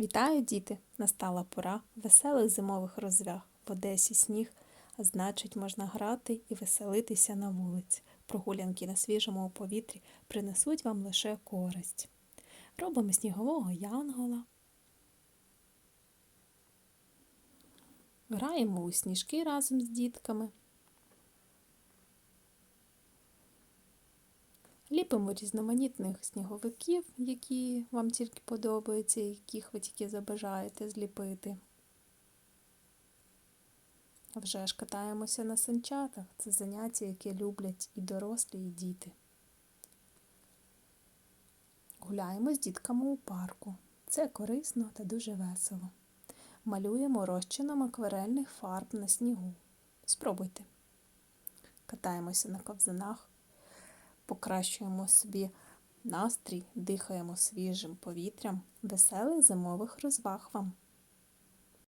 Вітаю, діти! Настала пора веселих зимових розваг. В Одесі сніг, а значить, можна грати і веселитися на вулиці. Прогулянки на свіжому повітрі принесуть вам лише користь. Робимо снігового янгола. Граємо у сніжки разом з дітками. Ліпимо різноманітних сніговиків, які вам тільки подобаються, яких ви тільки забажаєте зліпити. Вже ж катаємося на санчатах. Це заняття, яке люблять і дорослі, і діти. Гуляємо з дітками у парку. Це корисно та дуже весело. Малюємо розчином акварельних фарб на снігу. Спробуйте. Катаємося на ковзанах покращуємо собі настрій, дихаємо свіжим повітрям, веселих зимових розваг вам!